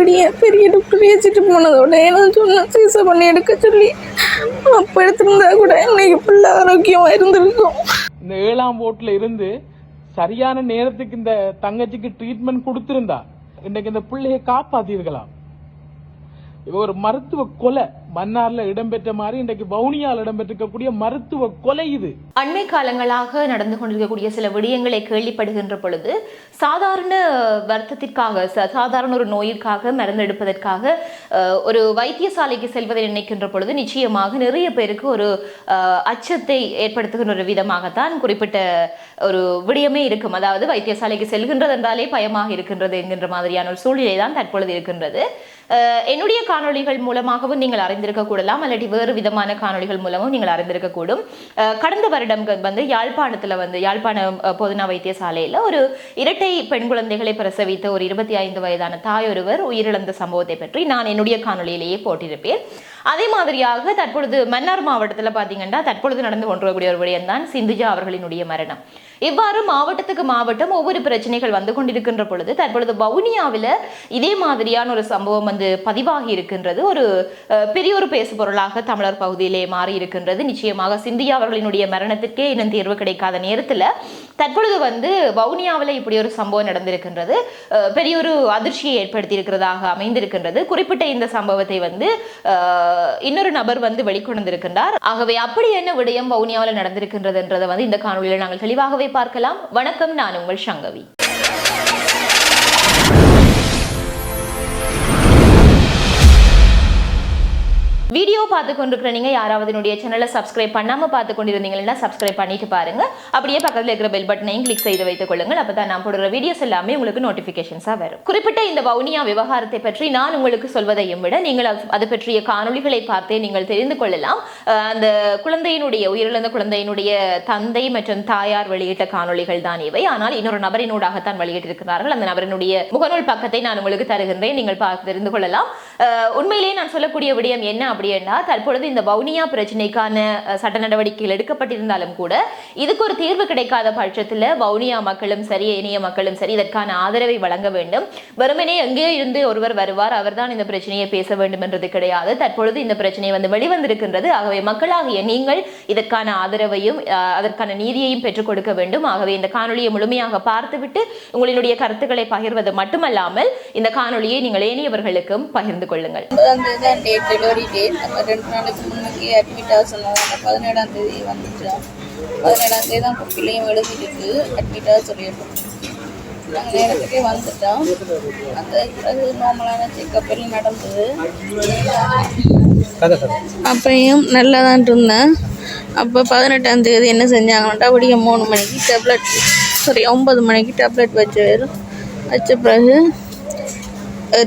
விடிய பெரிய டாக்டர் ஏச்சிட்டு போனதோட என்ன சொன்னேன் சீசை பண்ணி எடுக்க சொல்லி அப்போ எடுத்திருந்தா கூட இன்னைக்கு ஃபுல்லாக ஆரோக்கியமாக இருந்திருக்கும். இந்த ஏழாம் போட்டில் இருந்து சரியான நேரத்துக்கு இந்த தங்கச்சிக்கு ட்ரீட்மெண்ட் கொடுத்திருந்தா இன்னைக்கு இந்த பிள்ளையை காப்பாத்திருக்கலாம். இவ ஒரு மருத்துவ கொலை. மன்னார்ல இடம்பெற்ற மாதிரி இன்றைக்கு வவுனியால் இடம்பெற்றிருக்கக்கூடிய மருத்துவ கொலை இது. அண்மை காலங்களாக நடந்து கொண்டிருக்கக்கூடிய சில விடயங்களை கேள்விப்படுகின்ற பொழுது சாதாரண வருத்தத்திற்காக ச- சாதாரண ஒரு நோயிற்காக மருந்து எடுப்பதற்காக ஒரு வைத்தியசாலைக்கு செல்வதை நினைக்கின்ற பொழுது நிச்சயமாக நிறைய பேருக்கு ஒரு அச்சத்தை ஏற்படுத்துகின்ற ஒரு விதமாகத்தான் குறிப்பிட்ட ஒரு விடயமே இருக்கும். அதாவது வைத்தியசாலைக்கு செல்கின்றது என்றாலே பயமாக இருக்கின்றது என்கின்ற மாதிரியான ஒரு சூழ்நிலை தான் தற்பொழுது இருக்கின்றது. என்னுடைய காணொளிகள் மூலமாகவும் நீங்கள் அறிந்திருக்க கூடலாம். அல்லது வேறு விதமான காணொளிகள் மூலமும் நீங்கள் அறிந்திருக்கக்கூடும் கடந்த வருடம் வந்து யாழ்ப்பாணத்தில் வந்து யாழ்ப்பாண பொதுநா வைத்தியசாலையில ஒரு இரட்டை பெண் குழந்தைகளை பிரசவித்த ஒரு இருபத்தி ஐந்து வயதான தாய் ஒருவர் உயிரிழந்த சம்பவத்தை பற்றி நான் என்னுடைய காணொளியிலேயே போட்டிருப்பேன். அதே மாதிரியாக தற்பொழுது மன்னார் மாவட்டத்தில் பார்த்தீங்கன்னா தற்பொழுது நடந்து கொண்டிருக்கக்கூடிய ஒரு விடயம் தான் சிந்துஜா அவர்களினுடைய மரணம். இவ்வாறு மாவட்டத்துக்கு மாவட்டம் ஒவ்வொரு பிரச்சனைகள் வந்து கொண்டிருக்கின்ற பொழுது தற்பொழுது வவுனியாவில் இதே மாதிரியான ஒரு சம்பவம் வந்து பதிவாகி இருக்கின்றது. ஒரு பெரிய ஒரு பேசு பொருளாக தமிழர் பகுதியிலே மாறி இருக்கின்றது. நிச்சயமாக சிந்தியா அவர்களினுடைய மரணத்திற்கே இன்னும் தீர்வு கிடைக்காத நேரத்தில் தற்பொழுது வந்து வவுனியாவில் இப்படி ஒரு சம்பவம் நடந்திருக்கின்றது. அஹ், பெரிய ஒரு அதிர்ச்சியை ஏற்படுத்தி இருக்கிறதாக அமைந்திருக்கின்றது. குறிப்பிட்ட இந்த சம்பவத்தை வந்து இன்னொரு நபர் வந்து வெளிக்கொண்டிருக்கின்றார் ஆகவே அப்படி என்ன விடயம் வவுனியாவில் நடந்திருக்கின்றதுன்றதை வந்து இந்த காணொலியில் நாங்கள் தெளிவாகவே பார்க்கலாம். வணக்கம் நான் உங்கள் சங்கவி. வீடியோ பார்த்து கொண்டிருக்கிற நீங்கள் யாராவது என்னுடைய சேனலை சப்ஸ்கிரைப் பண்ணாமல் பார்த்து கொண்டிருந்தீங்கன்னா சப்ஸ்கிரைப் பண்ணிட்டு பாருங்க. அப்படியே பக்கத்தில் இருக்கிற பெல் பட்டனையும் கிளிக் செய்து வைத்துக் கொள்ளுங்கள். அப்பதான் நான் போடுற வீடியோஸ் எல்லாமே உங்களுக்கு நோட்டிஃபிகேஷன்ஸாக வரும். குறிப்பிட்ட இந்த வவுனியா விவகாரத்தை பற்றி நான் உங்களுக்கு சொல்வதையும் விட நீங்கள் அது- பற்றிய காணொளிகளை பார்த்தே நீங்கள் தெரிந்து கொள்ளலாம். அந்த குழந்தையினுடைய உயிரிழந்த குழந்தையினுடைய தந்தை மற்றும் தாயார் வெளியிட்ட காணொளிகள் தான் இவை. ஆனால் இன்னொரு நபரினூடாகத்தான் வெளியிட்டிருக்கிறார்கள். அந்த நபரினுடைய முகநூல் பக்கத்தை நான் உங்களுக்கு தருகின்றேன். நீங்கள் பார்த்து தெரிந்து கொள்ளலாம். உண்மையிலேயே நான் சொல்லக்கூடிய விடயம் என்ன அப்படின்னா தற்பொழுது இந்த வவுனியா பிரச்சனைக்கான சட்ட நடவடிக்கைகள் எடுக்கப்பட்டிருந்தாலும் கூட இதுக்கு ஒரு தீர்வு கிடைக்காத பட்சத்தில் வவுனியா மக்களும் சரி ஏனைய மக்களும் சரி இதற்கான ஆதரவை வழங்க வேண்டும். வெறுமனே எங்கேயோ இருந்து ஒருவர் வருவார் அவர்தான் இந்த பிரச்சனையை பேச வேண்டும் என்றது கிடையாது. தற்பொழுது இந்த பிரச்சனை வந்து வெளிவந்திருக்கின்றது. ஆகவே மக்களாகிய நீங்கள் இதற்கான ஆதரவையும் அதற்கான நீதியையும் பெற்றுக் கொடுக்க வேண்டும். ஆகவே இந்த காணொலியை முழுமையாக பார்த்துவிட்டு உங்களுடைய கருத்துக்களை பகிர்வது மட்டுமல்லாமல் இந்த காணொலியை நீங்கள் ஏனையவர்களுக்கும் பகிர்ந்து கொள்ளுங்கள். ரெண்டு நாளைக்கு அட்மிட் ஆக சொன்னாங்க பதினேழாம் தேதி வந்துட்டோம் பதினேழாம் தேதி தான் குப்பிலையும் எழுதிருக்கு அட்மிட் ஆக சொல்லியிருக்கோம். நாங்கள் நேரத்துக்கே வந்துட்டோம். அந்த பிறகு நார்மலான செக்கப் எல்லாம் நடந்தது. அப்பையும் நல்லா தான் இருந்தேன். அப்போ பதினெட்டாம் தேதி என்ன செஞ்சாங்கன்னா விடிய மூணு மணிக்கு டேப்லெட் சாரி ஒன்பது மணிக்கு டேப்லெட் வச்சு வச்ச பிறகு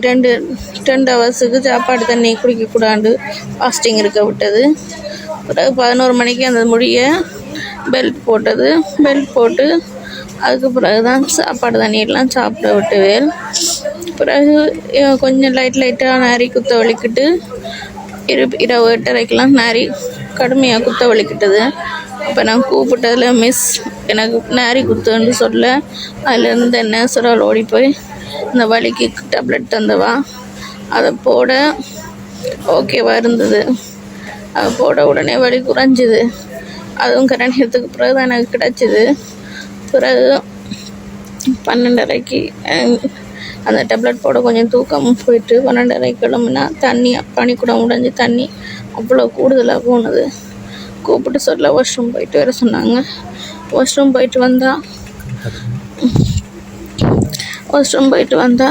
ரெண்டு டென் ஹவர்ஸுக்கு சாப்பாடு தண்ணி குடிக்கக்கூடாது ஃபாஸ்டிங் இருக்க விட்டது. பிறகு பதினோரு மணிக்கு அந்த முடிய பெல்ட் போட்டது. பெல்ட் போட்டு அதுக்கு பிறகு தான் சாப்பாடு தண்ணியெல்லாம் சாப்பிட விட்டுவேன். பிறகு கொஞ்சம் லைட் லைட்டாக நாரி குத்த வலிக்கிட்டு இரு இரவு எட்டரைக்கெலாம் நாரி கடுமையாக குத்த வலிக்கிட்டது. அப்போ நான் கூப்பிட்டதில் மிஸ் எனக்கு நாரி குத்துன்னு சொல்ல. அதுலேருந்து நேசரால் ஓடி போய் இந்த வலிக்கு டேப்லெட் தந்தவா? அதை போட ஓகேவா இருந்தது. அதை போட உடனே வலி குறைஞ்சிது. அதுவும் கரணியத்துக்கு பிறகு தான் எனக்கு கிடச்சிது. பிறகு பன்னெண்டரைக்கு அந்த டேப்லெட் போட கொஞ்சம் தூக்கம் போயிட்டு பன்னெண்டரைக்கு கிளம்புனா தண்ணி பனிக்கூடம் உடைஞ்சு தண்ணி அவ்வளோ கூடுதலாக போனது. கூப்பிட்டு சொல்ல வாஷ்ரூம் போயிட்டு வர சொன்னாங்க. வாஷ்ரூம் போயிட்டு வந்தால் வாஷ்ரூம் போயிட்டு வந்தா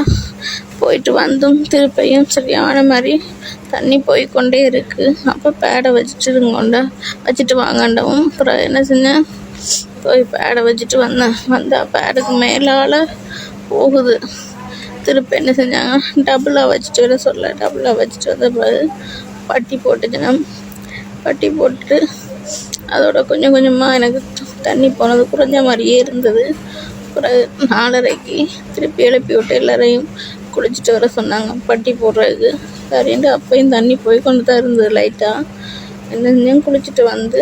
போயிட்டு வந்தும் திருப்பியும் சரியான மாதிரி தண்ணி போய்க்கொண்டே இருக்குது அப்போ பேடை வச்சுட்டு வச்சுட்டு வாங்கண்டவும். அப்புறம் என்ன செஞ்சேன் போய் பேடை வச்சுட்டு வந்தேன் வந்தால் பேடுக்கு மேலால் போகுது. திருப்பி என்ன செஞ்சாங்க? டபுளாக வச்சுட்டு வர சொல்ல டபுளாக வச்சுட்டு வந்த பிறகு பட்டி போட்டுச்சுன்னா பட்டி போட்டுட்டு அதோட கொஞ்சம் கொஞ்சமாக எனக்கு தண்ணி போனது குறைஞ்ச மாதிரியே இருந்தது. பிறகு நாலரைக்கு திருப்பி எழுப்பி விட்டு எல்லாரையும் குளிச்சுட்டு வர சொன்னாங்க. பட்டி போடுறதுக்கு. சரின்ட்டு அப்பையும் தண்ணி போய் கொண்டு தான் இருந்தது லைட்டாக என்ன குளிச்சுட்டு வந்து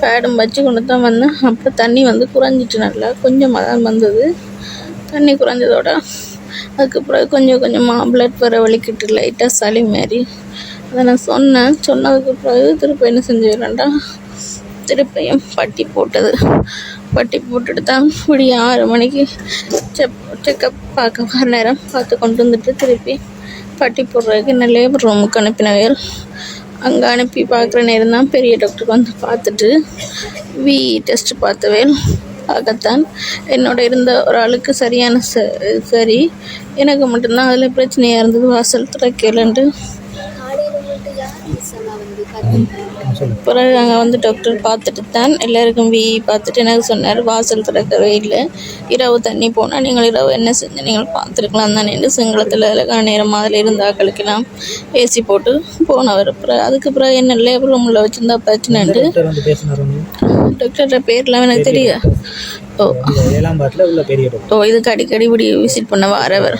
பேடும் வச்சு கொண்டு தான் வந்தேன். அப்புறம் தண்ணி வந்து குறைஞ்சிட்டு நல்லா. கொஞ்சமாக தான் வந்தது. தண்ணி குறைஞ்சதோட அதுக்கு பிறகு கொஞ்சம் கொஞ்சமாக பிளட் வர வலிக்கிட்டு லைட்டாக சளி மாரி. அதை நான் சொன்னேன். சொன்னதுக்கு பிறகு திருப்பி என்ன செஞ்சுக்கிறேன்டா திருப்பியும் பட்டி போட்டது. பட்டி போட்டுட்டு தான் விடிய ஆறு மணிக்கு செக் செக்கப் பார்க்க வர நேரம். பார்த்து கொண்டு வந்துட்டு திருப்பி பட்டி போடுறதுக்கு என்ன லேபர் ரூமுக்கு அனுப்பினவையல் அங்கே அனுப்பி பார்க்குற நேரம் தான் பெரிய டாக்டருக்கு வந்து பார்த்துட்டு வி டெஸ்ட் பார்த்தவேல் பார்க்கத்தான். என்னோட இருந்த ஒரு ஆளுக்கு சரியான ச சரி. எனக்கு மட்டும்தான் அதில் பிரச்சனையாக இருந்தது. வாசல் திறக்கலன்ட்டு. பிறகு அங்கே வந்து டாக்டர் பார்த்துட்டு தான் எல்லாருக்கும் வி பார்த்துட்டு எனக்கு சொன்னார் வாசல் திறக்கவே இல்லை. இரவு தண்ணி போனால் நீங்கள் இரவு என்ன செஞ்சு நீங்கள் பார்த்துருக்கலாம் தான் என்று சிங்களத்தில் அழகான நேரம் அதில் இருந்த ஆக்களுக்கெல்லாம் ஏசி போட்டு போனவர். பிறகு அதுக்கு பிறகு என்ன லேபர் ரூமில் வச்சுருந்தா பிரச்சனைண்டு டாக்டர் பேர்லாம் எனக்கு தெரியும் ஓ. ஓ இதுக்கு அடிக்கடி இப்படி விசிட் பண்ண வரவர்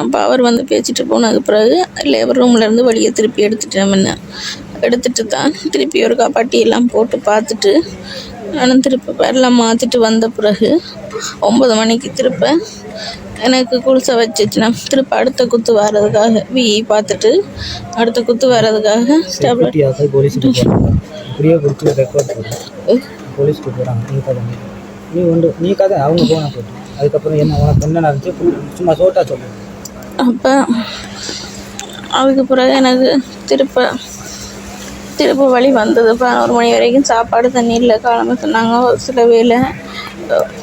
அப்போ அவர் வந்து பேசிட்டு போனதுக்கு பிறகு லேபர் ரூம்லேருந்து வழியை திருப்பி எடுத்துட்டேன் முன்ன. எடுத்துட்டு தான் திருப்பி ஒரு பட்டி எல்லாம் போட்டு பார்த்துட்டு நானும் திருப்ப எல்லாம் மாற்றிட்டு வந்த பிறகு ஒம்பது மணிக்கு திருப்ப எனக்கு குளிசை வச்சுச்சுனா திருப்ப அடுத்த குத்து வர்றதுக்காக வி பார்த்துட்டு அடுத்த குத்து வர்றதுக்காக டேப்லெட் போலீஸுக்கு போகிறாங்க நீ கதை நீ நீ ஒன்று நீ கதை? அவங்க போனா போட்டு. அதுக்கப்புறம் என்ன உனக்கு என்ன நடந்துச்சு? சும்மா சோட்டா சொல்லு. அப்போ அதுக்கு பிறகு எனக்கு திருப்ப திரும்ப வழி வந்தது. பதினோரு மணி வரைக்கும் சாப்பாடு தண்ணி இல்லை. காலமாக சொன்னாங்க ஒரு சில வேலை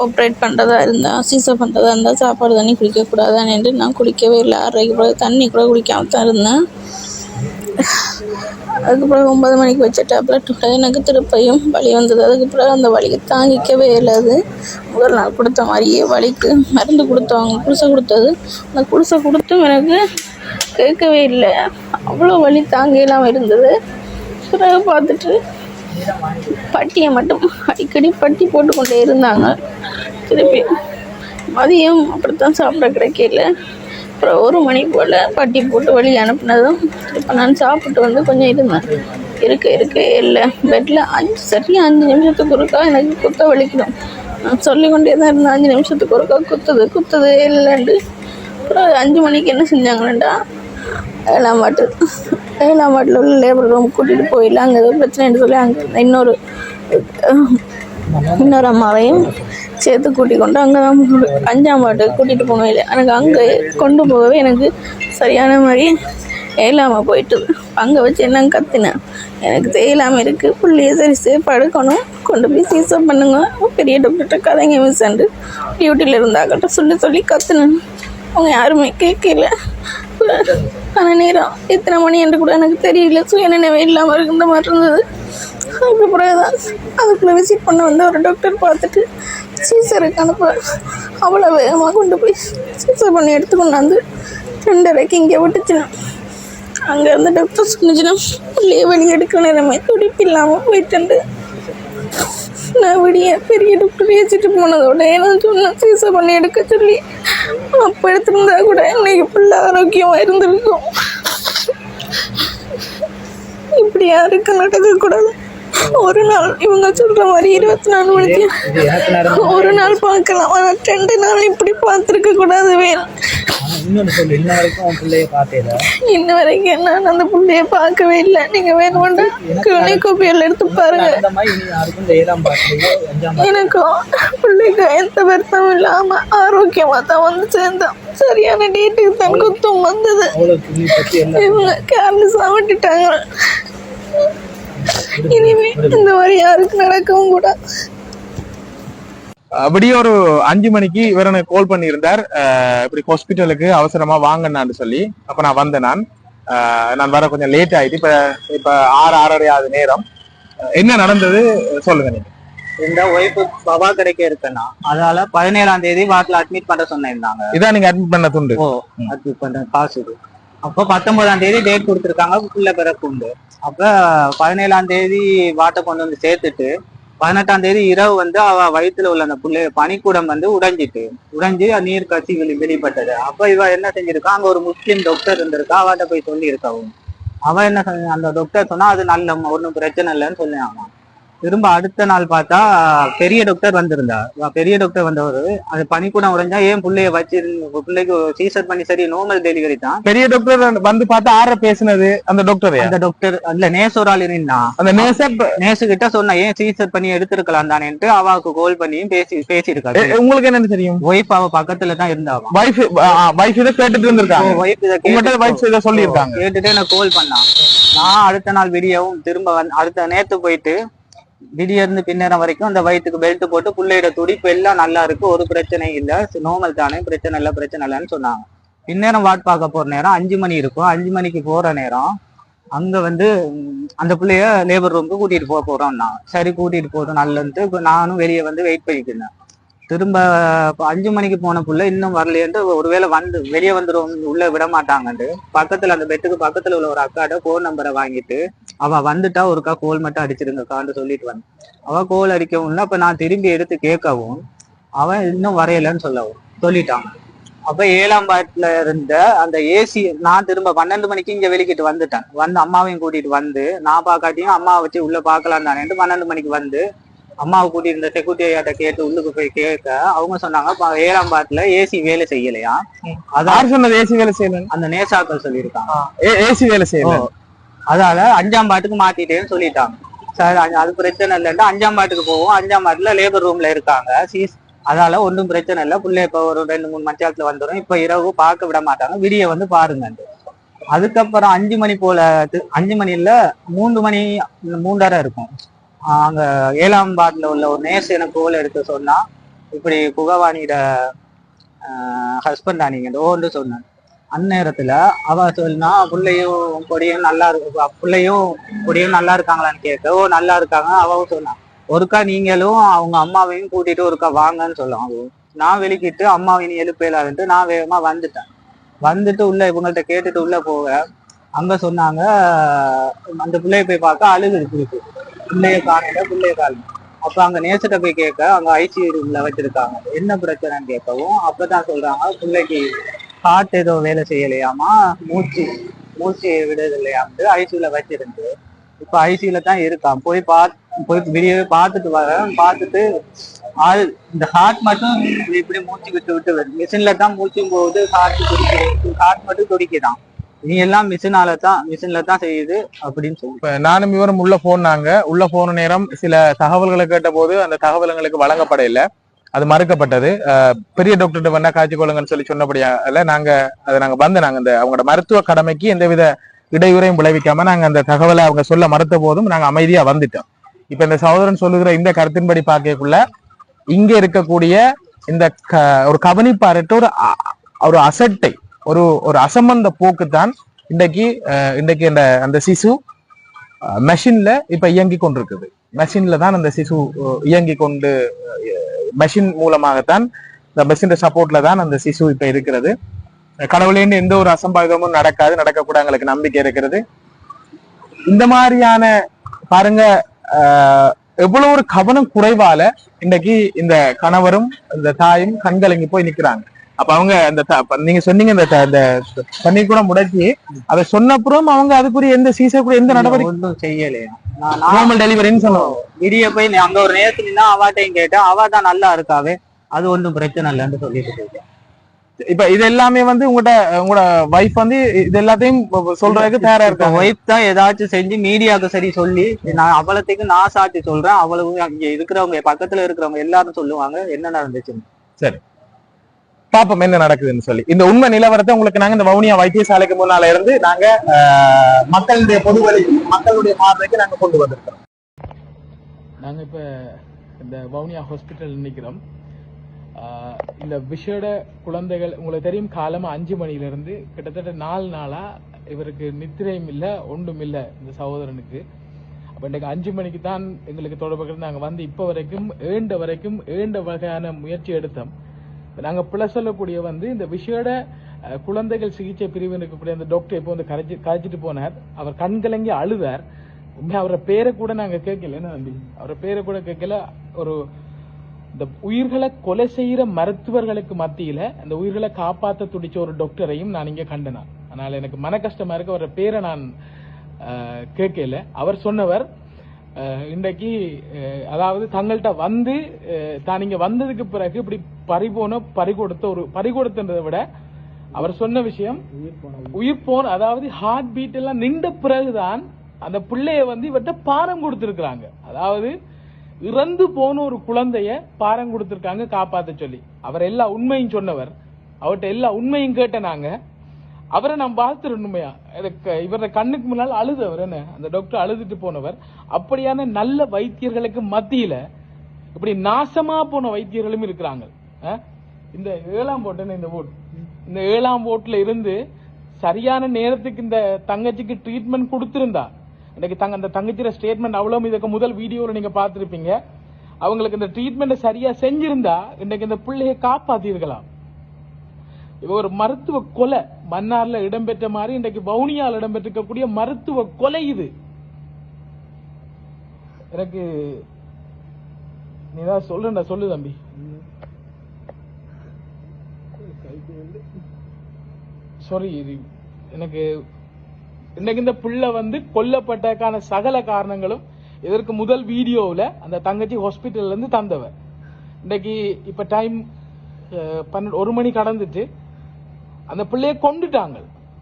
ஆப்ரேட் பண்ணுறதா இருந்தால் சீசர் பண்ணுறதா இருந்தால் சாப்பாடு தண்ணி குடிக்கக்கூடாதான்னு நான் குளிக்கவே இல்லை. ஆறரைக்கு பிறகு தண்ணி கூட குடிக்காம தான் இருந்தேன். அதுக்கப்புறம் ஒன்பது மணிக்கு வச்ச டேப்லெட் எனக்கு திருப்பியும் வலி வந்தது. அதுக்கு பிறகு அந்த வலியை தாங்கிக்கவே இல்லாது முதல் நாள் கொடுத்த மாதிரியே வலிக்கு மருந்து கொடுத்தவங்க குடிசை கொடுத்தது. அந்த குடிசை கொடுத்தும் எனக்கு கேட்கவே இல்லை. அவ்வளோ வலி தாங்க இல்லாமல் இருந்தது. பிறகு பார்த்துட்டு பட்டியை மட்டும் அடிக்கடி பட்டி போட்டுக்கொண்டே இருந்தாங்க. திருப்பி மதியம் அப்படித்தான் சாப்பிட கிடைக்கல. அப்புறம் ஒரு மணி போல் பட்டி போட்டு வழி அனுப்புனதும் இப்போ நான் சாப்பிட்டு வந்து கொஞ்சம் இருந்தேன். இருக்க இருக்க இல்லை. பெட்டில் அஞ்சு சரியாக அஞ்சு நிமிஷத்துக்கு ஒருக்கா எனக்கு குத்த வலிக்கணும். நான் சொல்லிக்கொண்டே தான் இருந்தேன். அஞ்சு நிமிஷத்துக்கு ஒருக்கா குத்துது குத்துது இல்லைண்டு அப்புறம் அஞ்சு மணிக்கு என்ன செஞ்சாங்கன்னா எல்லாம் மாட்டு ஏழாம் வாட்டில் உள்ள லேபர் ரூம் கூட்டிகிட்டு போயிடலாம். அங்கே ஏதோ பிரச்சனைன்னு சொல்லி அங்கே இன்னொரு இன்னொரு அம்மாவையும் சேர்த்து கூட்டி கொண்டு அங்கே தான் அஞ்சாம் வார்டு கூட்டிகிட்டு போனோம் இல்லை. எனக்கு அங்கே கொண்டு போகவே எனக்கு சரியான மாதிரி ஏழாமல் போயிட்டு. அங்கே வச்சு என்ன கத்தினேன்? எனக்கு தேயிலாமல் இருக்குது புள்ளியை சரி சேஃபாக எடுக்கணும். கொண்டு போய் சீசப் பண்ணுங்க. பெரிய டாக்டர்கிட்ட கதைங்க மிஸ் மிஸ்ஸாண்டு டியூட்டியில் இருந்தாக்கட்டும் சொல்லி சொல்லி கத்துனேன். அவங்க யாருமே கேட்கல. ஆனால் நேரம் எத்தனை மணி என்று கூட எனக்கு தெரியல. சுய நினைவே இல்லாமல் இருந்த மாதிரி இருந்தது. அதுக்கு பிறகுதான் அதுக்குள்ளே விசிட் பண்ண வந்து ஒரு டாக்டர் பார்த்துட்டு சீசருக்கு அனுப்ப அவ்வளோ வேகமாக கொண்டு போய் சீசர் பண்ணி எடுத்து கொண்டாந்து ரெண்டரைக்கு இங்கே விட்டுச்சுனா அங்கே இருந்த டாக்டர் சொன்னிச்சுன்னா உள்ளே வெளியே எடுக்கிற நேரமே துடிப்பு இல்லாமல் போயிட்டு நான் விடிய பெரிய டாக்டர் ஏச்சிட்டு போனதோட ஏன்னா சொன்னேன் சீசர் பண்ணி எடுக்க சொல்லி. அப்போ எடுத்திருந்தா கூட இன்னைக்கு ஃபுல்லாக ஆரோக்கியமாக இருந்திருக்கும். இப்படி யாருக்கும் நடக்கக்கூடாது ஒரு நாள் இவங்க சொல்ற மாதிரி இருபத்தி நாலு மணிக்கு ஒரு நாள் பார்க்கலாம். ஆனால் ரெண்டு நாள் இப்படி பார்த்துருக்க கூடாது வேணும் இன்னொன்று சொல்லு இன்ன வரைக்கும் உன் பிள்ளைய பார்த்தேல? இன்ன வரைக்கும் நான் அந்த பிள்ளைய பார்க்கவே இல்லை. நீங்கள் வேணுமெண்டா கிளி கோப்பியில் எடுத்து பாருங்க. அந்த மாதிரி இனி யாருக்கும் இந்த ஏழாம் பாட்டிலையோ எனக்கும் பிள்ளைக்கு எந்த வருத்தமும் இல்லாமல் ஆரோக்கியமாக தான் வந்து சேர்ந்தோம். சரியான டேட்டுக்கு தான் குத்தம் வந்தது. இவங்க கேர்லெஸ்ஸாக விட்டுட்டாங்க இனிமே இந்த மாதிரி யாருக்கும் நடக்கவும் கூடாது. அப்படியே ஒரு அஞ்சு மணிக்கு இவர் எனக்கு கால் பண்ணியிருந்தார் இப்படி ஹாஸ்பிட்டலுக்கு அவசரமா வாங்கன்னான்னு சொல்லி. அப்ப நான் வந்தேன் நான். நான் வர கொஞ்சம் லேட் ஆயிட்டு இப்ப இப்ப ஆறு ஆறரை ஆகுது நேரம் என்ன நடந்தது சொல்லுங்க நீங்க. இந்த ஒய்ஃபு பவா கிடைக்க இருக்குன்னா அதனால பதினேழாம் தேதி வாட்டில் அட்மிட் பண்ண சொன்னிருந்தாங்க. இதான் நீங்க அட்மிட் பண்ண துண்டு. ஓ அட்மிட் பண்ற காசு. இது அப்போ பத்தொன்பதாம் தேதி டேட் கொடுத்துருக்காங்க புள்ள பிறப்பு உண்டு. அப்ப பதினேழாம் தேதி வாட்டை கொண்டு வந்து சேர்த்துட்டு பதினெட்டாம் தேதி இரவு வந்து அவ வயிற்றுல உள்ள அந்த பிள்ளைய பனிக்கூடம் வந்து உடைஞ்சிட்டு உடைஞ்சு நீர் கசி வெளி வெளிப்பட்டது. அப்ப இவ என்ன செஞ்சிருக்கா? அங்க ஒரு முஸ்லீம் டாக்டர் இருந்திருக்கா? அவட்ட போய் சொல்லி இருக்கவும் அவ என்ன சொன்ன அந்த டாக்டர் சொன்னா அது நல்ல ஒன்றும் பிரச்சனை இல்லைன்னு சொன்னாங்க திரும்ப அடுத்த நாள் பார்த்தா பெரிய டாக்டர் வந்திருந்தா பெரிய டாக்டர் வந்தவர் அது பனிக்கூடம் உடைஞ்சா ஏன் பிள்ளைய வச்சு பிள்ளைக்கு சீசர் பண்ணி சரி நார்மல் டெலிவரி தான். பெரிய டாக்டர் வந்து பார்த்தா ஆற பேசினது அந்த டாக்டர் அந்த டாக்டர் இல்ல ஆள் இருந்தா. அந்த நேசர் நேசு கிட்ட சொன்னா ஏன் சீசர் பண்ணி எடுத்திருக்கலாம் தானேன்ட்டு அவாவுக்கு கால் பண்ணியும் பேசி பேசியிருக்காரு உங்களுக்கு என்ன தெரியும்? ஒய்ஃப் அவ பக்கத்துல தான் இருந்தாவா? வைஃப் வைஃப் இதை கேட்டுட்டு இருந்திருக்காங்க ஒய்ஃப் இதை கேட்டு- வைஃப் இதை சொல்லியிருக்காங்க. கேட்டுட்டு எனக்கு கால் பண்ணான் நான் அடுத்த நாள் விடியவும் திரும்ப அடுத்த நேத்து போயிட்டு திடீர்னு பின்னரம் பின்னேரம் வரைக்கும் அந்த வயிற்றுக்கு பெல்ட் போட்டு புள்ளையோட துடிப்பு எல்லாம் நல்லா இருக்கு ஒரு பிரச்சனை இல்லை. நோமல் தானே பிரச்சனை இல்ல பிரச்சனை இல்லைன்னு சொன்னாங்க. பின்னேரம் வாட் பார்க்க போற நேரம் அஞ்சு மணி இருக்கும். அஞ்சு மணிக்கு போற நேரம் அங்க வந்து அந்த பிள்ளைய லேபர் ரூமுக்கு கூட்டிட்டு போக போறோம் நான் சரி கூட்டிட்டு போதும் நல்லன்ட்டு நானும் வெளியே வந்து வெயிட் பண்ணிட்டு திரும்ப அஞ்சு மணிக்கு போன புள்ள இன்னும் வரலையேன்ட்டு ஒருவேளை வந்து வெளியே வந்துடும் உள்ள விட மாட்டாங்கன்ட்டு பக்கத்துல அந்த பெட்டுக்கு பக்கத்துல உள்ள ஒரு அக்காட்ட ஃபோன் நம்பரை வாங்கிட்டு அவ வந்துட்டா ஒருக்கா கோல் மட்டும் அடிச்சிருங்கக்கான்னு சொல்லிட்டு வந்தேன். அவ கோல் அடிக்கவும் அப்ப நான் திரும்பி எடுத்து கேட்கவும் அவன் இன்னும் வரையலன்னு சொல்லவும் சொல்லிட்டான். அப்ப ஏழாம் பாட்டுல இருந்த அந்த ஏசி நான் திரும்ப பன்னெண்டு மணிக்கு இங்க வெளிக்கிட்டு வந்துட்டேன். வந்து அம்மாவையும் கூட்டிட்டு வந்து நான் பாக்காட்டியும் அம்மாவை வச்சு உள்ள பார்க்கலாம் தானேன்ட்டு பன்னெண்டு மணிக்கு வந்து அம்மாவை கூட்டிட்டு இருந்த செக்யூரிட்டி ஐயாட்ட கேட்டு உள்ளுக்கு போய் கேட்க அவங்க சொன்னாங்க "ப- ஏழாம் பாட்டுல ஏசி வேலை செய்யலையா? அதான் சொன்னது ஏசி வேலை செய்யணும் அந்த நேசாக்கள் சொல்லியிருக்காங்க. ஏசி வேலை செய்யணும் அதால அஞ்சாம் பாட்டுக்கு மாத்திட்டேன்னு சொல்லிட்டாங்க. சார் அது- அது பிரச்சனை இல்லைன்னா அஞ்சாம் பாட்டுக்கு போவோம். அஞ்சாம் பாட்டுல லேபர் ரூம்ல இருக்காங்க. சீஸ் அதால ஒன்றும் பிரச்சனை இல்லை. பிள்ளை இப்ப ஒரு ரெண்டு மூணு மணிச்சாலத்துல வந்துடும் இப்ப இரவு பார்க்க விட மாட்டாங்க. விடிய வந்து பாருங்க அதுக்கப்புறம் அஞ்சு மணி போல அஞ்சு மணி இல்ல மூன்று மணி மூன்றரை இருக்கும். அங்க ஏழாம் பாட்டில் உள்ள ஒரு நேஸ் எனக்கு கோல் எடுத்து சொன்னா இப்படி புகவாணியோட ஹஸ்பண்டா நீங்க ஓன்னு சொன்னேன் அந்நேரத்துல அவ சொன்னா பிள்ளையும் கொடியும் நல்லா இருக்கு பிள்ளையும் கொடியும் நல்லா இருக்காங்களான்னு கேட்க ஓ நல்லா இருக்காங்க அவவும் சொன்னான் ஒருக்கா நீங்களும் அவங்க அம்மாவையும் கூட்டிட்டு ஒருக்கா வாங்கன்னு சொல்லுவாங்க. நான் வெளிக்கிட்டு அம்மாவையும் எழுப்பலான்ட்டு நான் வேகமா வந்துட்டேன். வந்துட்டு உள்ள இவங்கள்ட்ட கேட்டுட்டு உள்ள போக அங்க சொன்னாங்க அந்த பிள்ளைய போய் பார்க்க அழுகு இருக்கு. பிள்ளைய காணல பிள்ளைய காணல அப்ப அங்க நேசத்தை போய் கேட்க அங்க ஐசியூ ரூம்ல வச்சிருக்காங்க. என்ன பிரச்சனைன்னு கேட்கவும் அப்பதான் சொல்றாங்க பிள்ளைக்கு ஹார்ட் ஏதோ வேலை செய்யலையாமா? மூச்சு மூச்சு விடுறது வந்து ஐசியூல வச்சிருந்து இப்ப ஐசியூல தான் இருக்கான். போய் பார்த்து போய் வெளியவே பார்த்துட்டு வரேன் பார்த்துட்டு ஆள் இந்த ஹார்ட் மட்டும் இப்படி மூச்சு விட்டு விட்டு வருது. மிஷின்ல தான் மூச்சும் போகுது ஹார்ட் துடிக்கிறது. ஹார்ட் மட்டும் துடிக்கிறான். நீ எல்லாம் மிஷினால தான் மிஷின்ல தான் செய்யுது அப்படின்னு சொல்லி. நானும் இவரும் உள்ள போனாங்க. உள்ள போன நேரம் சில தகவல்களை கேட்ட போது அந்த தகவல்களுக்கு எங்களுக்கு அது மறுக்கப்பட்டது. பெரிய டாக்டர்கிட்ட வேணா காய்ச்சி கொள்ளுங்கன்னு சொல்லி சொன்னபடியால நாங்க அதை நாங்க வந்து நாங்க இந்த அவங்களோட மருத்துவ கடமைக்கு எந்தவித இடையூறையும் விளைவிக்காம நாங்க அந்த தகவலை அவங்க சொல்ல மறுத்த போதும் நாங்க அமைதியா வந்துட்டோம். இப்ப இந்த சகோதரன் சொல்லுகிற இந்த கருத்தின்படி பார்க்கக்குள்ள இங்க இருக்கக்கூடிய இந்த க- ஒரு கவனிப்பாரட்டு ஒரு அ- ஒரு அசட்டை ஒரு ஒரு அசம்பந்த போக்கு தான் இன்றைக்கு இன்றைக்கு இந்த அந்த சிசு மெஷின்ல இப்ப இயங்கி கொண்டிருக்குது. மெஷின்ல தான் அந்த சிசு இயங்கி கொண்டு மெஷின் மூலமாகத்தான் இந்த மெஷின் சப்போர்ட்ல தான் அந்த சிசு இப்ப இருக்கிறது. கடவுளேன்னு எந்த ஒரு அசம்பாவிதமும் நடக்காது நடக்கக்கூட எங்களுக்கு நம்பிக்கை இருக்கிறது. இந்த மாதிரியான பாருங்க எவ்வளவு ஒரு கவனம் குறைவால இன்னைக்கு இந்த கணவரும் இந்த தாயும் கண்கலங்கி போய் நிக்கிறாங்க. அப்ப அவங்க அந்த நீங்க சொன்னீங்க இந்த த- இந்த தண்ணீர் கூட முடக்கி அதை சொன்னப்புறம் அவங்க அதுக்குரிய எந்த சீசை கூட எந்த நடவடிக்கை செய்யலையா? நார்மல் டெலிவரின்னு சொல்லுவோம் விடிய போய் நீ அங்க ஒரு நேரத்துல நின்னா அவாட்டையும் கேட்டேன் அவா தான் நல்லா இருக்காவே. அது ஒன்றும் பிரச்சனை இல்லைன்னு சொல்லிட்டு போயிட்டேன். இப்ப இது எல்லாமே வந்து உங்களோட உங்களோட வைஃப் வந்து இது எல்லாத்தையும் சொல்றதுக்கு தயாரா இருக்காங்க. ஒய்ஃப் தான் ஏதாச்சும் செஞ்சு மீடியாவுக்கு சரி சொல்லி நான் அவ்வளோத்துக்கு நான் சாட்சி சொல்றேன். அவ்வளவு அங்க இருக்கிறவங்க பக்கத்துல இருக்கிறவங்க எல்லாரும் சொல்லுவாங்க என்ன நடந்துச்சுன்னு. பாப்போம் என்ன நடக்குதுன்னு சொல்லி. இந்த உண்மை நிலவரத்தை உங்களுக்கு நாங்க இந்த வவுனியா வைத்தியசாலைக்கு முன்னால இருந்து நாங்க மக்களுடைய பொதுவழி மக்களுடைய பார்வைக்கு நாங்க கொண்டு வந்திருக்கிறோம். நாங்கள் இப்போ இந்த வவுனியா ஹாஸ்பிட்டல் நிற்கிறோம் இந்த விஷேட குழந்தைகள் உங்களுக்கு தெரியும் காலமாக அஞ்சு மணிலேருந்து கிட்டத்தட்ட நாலு நாளாக இவருக்கு நித்திரையும் இல்லை ஒன்றும் இல்லை இந்த சகோதரனுக்கு. அப்போ இன்றைக்கு அஞ்சு மணிக்கு தான் எங்களுக்கு தொடர்பு நாங்கள் வந்து இப்போ வரைக்கும் ஏண்ட வரைக்கும் ஏண்ட வகையான முயற்சி எடுத்தோம். நாங்கள் பிள்ளை சொல்லக்கூடிய வந்து இந்த விஷயோட குழந்தைகள் சிகிச்சை பிரிவில் இருக்கக்கூடிய அந்த டாக்டர் இப்போ வந்து கரைச்சி கரைச்சிட்டு போனார். அவர் கண்கலங்கி அழுதார். உண்மையாக அவரோட பேரை கூட நாங்கள் கேட்கல. என்ன நம்பி அவரை பேரை கூட கேட்கல. ஒரு இந்த உயிர்களை கொலை செய்கிற மருத்துவர்களுக்கு மத்தியில் அந்த உயிர்களை காப்பாற்ற துடிச்ச ஒரு டாக்டரையும் நான் இங்கே கண்டனா அதனால் எனக்கு மன கஷ்டமாக இருக்கு. அவரோட பேரை நான் கேட்கல. அவர் சொன்னவர் இன்றைக்கு அதாவது தங்கள்கிட்ட வந்து தான் இங்கே வந்ததுக்கு பிறகு இப்படி பறிபோன பறிகொடுத்த ஒரு பறிகொடுத்ததை விட அவர் சொன்ன விஷயம் உயிர் போன அதாவது ஹார்ட் பீட் எல்லாம் நின்ற பிறகுதான் அந்த பிள்ளைய வந்து இவர்கிட்ட பாரம் கொடுத்திருக்கிறாங்க. அதாவது இறந்து போன ஒரு குழந்தைய பாரம் கொடுத்திருக்காங்க காப்பாத்த சொல்லி. அவர் எல்லா உண்மையும் சொன்னவர். அவர்கிட்ட எல்லா உண்மையும் கேட்ட நாங்க. அவரை நான் வாழ்த்துறேன் உண்மையா இவர கண்ணுக்கு முன்னால் அழுதவர் என்ன? அந்த டாக்டர் அழுதுட்டு போனவர். அப்படியான நல்ல வைத்தியர்களுக்கு மத்தியில இப்படி நாசமா போன வைத்தியர்களும் இருக்கிறாங்க. இந்த ஏழாம் போட்டு இந்த ஓட் இந்த ஏழாம் போட்ல இருந்து சரியான நேரத்துக்கு இந்த தங்கச்சிக்கு ட்ரீட்மெண்ட் கொடுத்துருந்தா இன்னைக்கு தங்க அந்த தங்கச்சியோட ஸ்டேட்மெண்ட் அவ்வளோ இதுக்கு முதல் வீடியோவில் நீங்கள் பார்த்துருப்பீங்க. அவங்களுக்கு இந்த ட்ரீட்மெண்ட்டை சரியாக செஞ்சிருந்தா இன்னைக்கு இந்த பிள்ளையை காப்பாற்றியிருக்கலாம் இவ ஒரு மருத்துவ கொலை மன்னார்ல இடம்பெற்ற மாதிரி இன்றைக்கு வவுனியால் இடம்பெற்றிருக்கக்கூடிய மருத்துவ கொலை இது. எனக்கு நீ தான் சொல்லுண்டா சொல்லு தம்பி. சாரி எனக்கு இன்னைக்கு இந்த பிள்ளை வந்து கொல்லப்பட்டதுக்கான சகல காரணங்களும் இதற்கு முதல் வீடியோவில் அந்த தங்கச்சி ஹாஸ்பிட்டல்லேருந்து தந்தவர் தந்தவ இன்னைக்கு டைம் பன்னெண்டு ஒரு மணி கடந்துட்டு அந்த பிள்ளையை கொண்டுட்டாங்க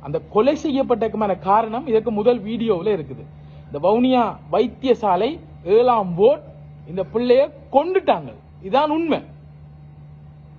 அந்த கொலை செய்யப்பட்டதுக்குமான காரணம் இதற்கு முதல் வீடியோவில் இருக்குது. இந்த வவுனியா வைத்தியசாலை ஏழாம் போர்ட் இந்த பிள்ளைய கொண்டுட்டாங்க இதான் உண்மை.